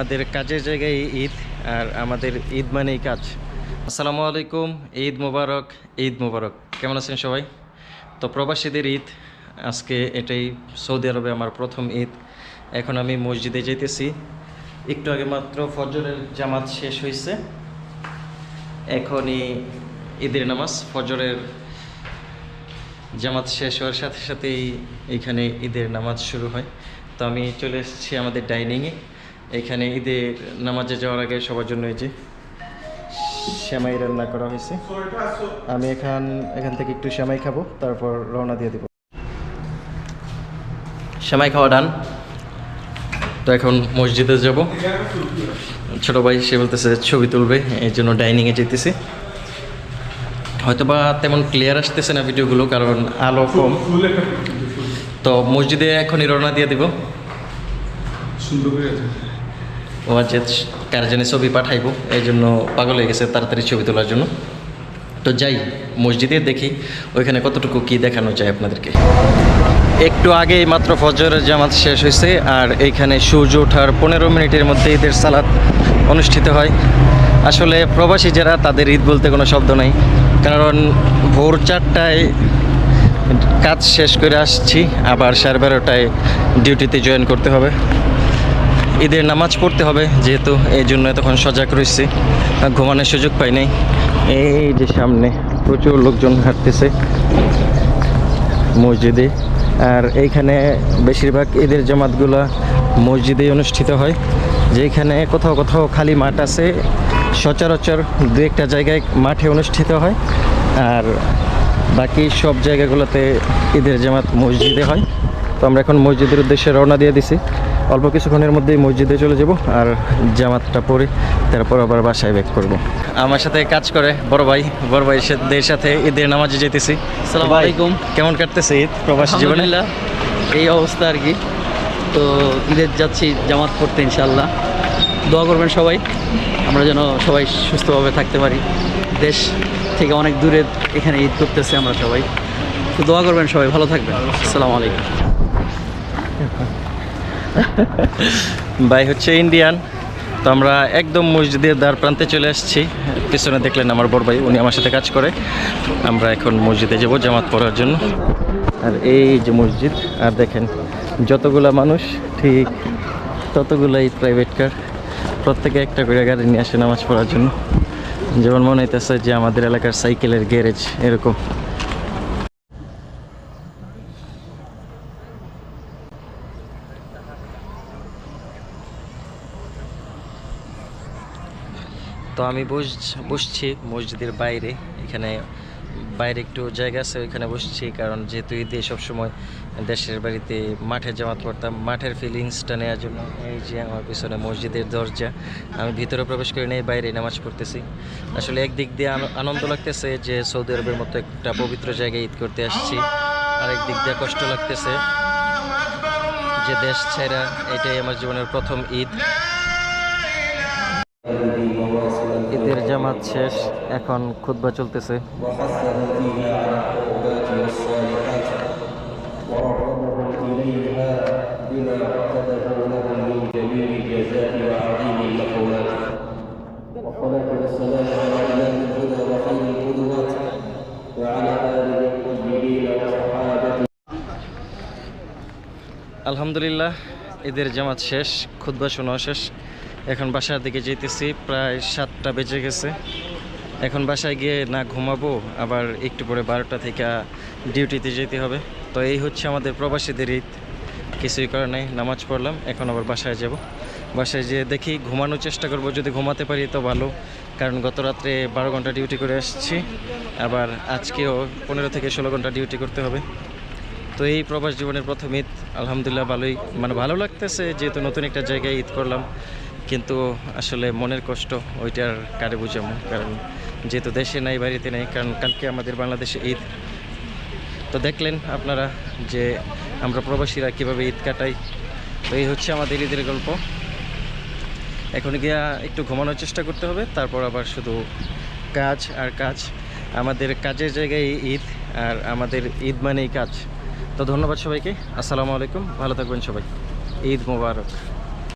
আমাদের কাজের জায়গায় ঈদ আর আমাদের ঈদ মানেই কাজ। আসসালামু আলাইকুম, ঈদ মোবারক ঈদ মোবারক। কেমন আছেন সবাই? তো প্রবাসীদের ঈদ, আজকে এটাই সৌদি আরবে আমার প্রথম ঈদ। এখন আমি মসজিদে যেতেছি একটু আগে মাত্র ফজরের জামাত শেষ হয়েছে এখনই ঈদের নামাজ, ফজরের জামাত শেষ হওয়ার সাথে সাথেই এখানে ঈদের নামাজ শুরু হয়। তো আমি চলে এসেছি আমাদের ডাইনিংয়ে। এখানে ঈদের নামাজে যাওয়ার আগে সবার জন্য এই যে শ্যামাই রান্না করা হয়েছে। আমি এখান এখান থেকে একটু শ্যামাই খাব, তারপর রওনা দিয়ে দেবো। শ্যামাই খাওয়া ডান। তো এখন মসজিদে যাব। ছোট ভাই, সে বলতেছে ছবি তুলবে, এই জন্য ডাইনিংয়ে যেতেছি। হয়তোবা তেমন ক্লিয়ার আসতেছে না ভিডিওগুলো, কারণ আলো কম। তো মসজিদে এখনই রওনা দিয়ে দিব। সুন্দর করে আছে ও আজ কার জানি ছবি পাঠাইবো। এই জন্য পাগল হয়ে গেছে তাড়াতাড়ি ছবি তোলার জন্য। তো যাই, মসজিদে দেখি ওইখানে কতটুকু কি দেখানো যায় আপনাদেরকে। একটু আগেই মাত্র ফজরের জামাত শেষ হয়েছে, আর এইখানে সূর্য ওঠার পনেরো মিনিটের মধ্যে ঈদের সালাত অনুষ্ঠিত হয়। আসলে প্রবাসী যারা, তাদের ঈদ বলতে কোনো শব্দ নাই। কারণ ভোর চারটায় কাজ শেষ করে আসছি, আবার সাড়ে বারোটায় ডিউটিতে জয়েন করতে হবে। ঈদের নামাজ পড়তে হবে, যেহেতু এই জন্য তখন সজাগ রয়েছি। ঘুমানোর সুযোগ পাই নাই। এই যে সামনে প্রচুর লোকজন হাঁটতেছে মসজিদে। আর এইখানে বেশিরভাগ ঈদের জামাতগুলা মসজিদে অনুষ্ঠিত হয়। যেখানে কোথাও কোথাও খালি মাঠ আছে, সচরাচর দু একটা জায়গায় মাঠে অনুষ্ঠিত হয়। আর বাকি সব জায়গাগুলোতে ঈদের জামাত মসজিদে হয়। তো আমরা এখন মসজিদের উদ্দেশ্যে রওনা দিয়ে দিছি। অল্প কিছুক্ষণের মধ্যেই মসজিদে চলে যাব আর জামাতটা পরে তারপর আবার বাসায় ব্যাক করব। আমার সাথে কাজ করে বড় ভাই বড় ভাইদের সাথে ঈদের নামাজে যেতেছি আসসালামু ভাই, আলাইকুম। কেমন কাটতেছে ঈদ প্রবাসী জীবনে? এই অবস্থা আর কি। তো ঈদের যাচ্ছি জামাত পড়তে ইনশাল্লাহ দোয়া করবেন সবাই আমরা যেন সবাই সুস্থভাবে থাকতে পারি। দেশ থেকে অনেক দূরে এখানে ঈদ করতেছে আমরা সবাই। তো দোয়া করবেন সবাই ভালো থাকবেন। আসসালামু আলাইকুম। ভাই হচ্ছে ইন্ডিয়ান, তো আমরা একদম মসজিদের দ্বার প্রান্তে চলে আসছি। পিছনে দেখলেন আমার বড় ভাই, উনি আমার সাথে কাজ করে। আমরা এখন মসজিদে যাব জামাত পড়ার জন্য। আর এই যে মসজিদ, আর দেখেন, যতগুলা মানুষ, ঠিক ততগুলাই প্রাইভেট কার প্রত্যেকে একটা করে গাড়ি নিয়ে আসে নামাজ পড়ার জন্য। যেমন মনে হইতেছে যে আমাদের এলাকার সাইকেলের গ্যারেজ এরকম। তো আমি বস বসছি মসজিদের বাইরে। এখানে বাইরে একটু জায়গা আছে, ওইখানে বসছি। কারণ যেহেতু ঈদে সবসময় দেশের বাড়িতে মাঠে জামাত পড়তাম, মাঠের ফিলিংসটা নেওয়ার জন্য এই যে আমার পিছনে মসজিদের দরজা, আমি ভিতরে প্রবেশ করে নিয়ে বাইরে নামাজ পড়তেছি। আসলে একদিক দিয়ে আন- আনন্দ লাগতেছে যে সৌদি আরবের মতো একটা পবিত্র জায়গায় ঈদ করতে আসছি। আরেক দিক দিয়ে কষ্ট লাগতেছে যে দেশ ছেড়া, এটাই আমার জীবনের প্রথম ঈদ। জামাত শেষ এখন খুতবা চলতেছে। আলহামদুলিল্লাহ এদের জামাত শেষ খুদ্া শোনা শেষ। এখন বাসার দিকে যেতেছি, প্রায় সাতটা বেজে গেছে। এখন বাসায় গিয়ে না ঘুমাবো, আবার একটু পরে বারোটা থেকে ডিউটিতে যেতে হবে। তো এই হচ্ছে আমাদের প্রবাসীদের ঈদ। কিছুই করার নাই, নামাজ পড়লাম, এখন আবার বাসায় যাব। বাসায় যেয়ে দেখি ঘুমানোর চেষ্টা করব, যদি ঘুমাতে পারি তো ভালো। কারণ গত রাত্রে বারো ঘণ্টা ডিউটি করে আসছি, আবার আজকেও পনেরো থেকে ষোলো ঘণ্টা ডিউটি করতে হবে। তো এই প্রবাস জীবনের প্রথম ঈদ, আলহামদুলিল্লাহ ভালোই মানে ভালো লাগতেছে, যেহেতু নতুন একটা জায়গায় ঈদ করলাম। কিন্তু আসলে মনের কষ্ট ওইটার কারে বুঝামো কারণ যেহেতু দেশে নাই, বাড়িতে নেই, কারণ কালকে আমাদের বাংলাদেশে ঈদ। তো দেখলেন আপনারা যে আমরা প্রবাসীরা কীভাবে ঈদ কাটাই। তো এই হচ্ছে আমাদের ঈদের গল্প। এখন গিয়া একটু ঘুমানোর চেষ্টা করতে হবে, তারপর আবার শুধু কাজ আর কাজ। আমাদের কাজের জায়গায় ঈদ আর আমাদের ঈদ মানেই কাজ। তো ধন্যবাদ সবাইকে। আসসালামু আলাইকুম। ভালো থাকবেন সবাই। ঈদ মোবারক।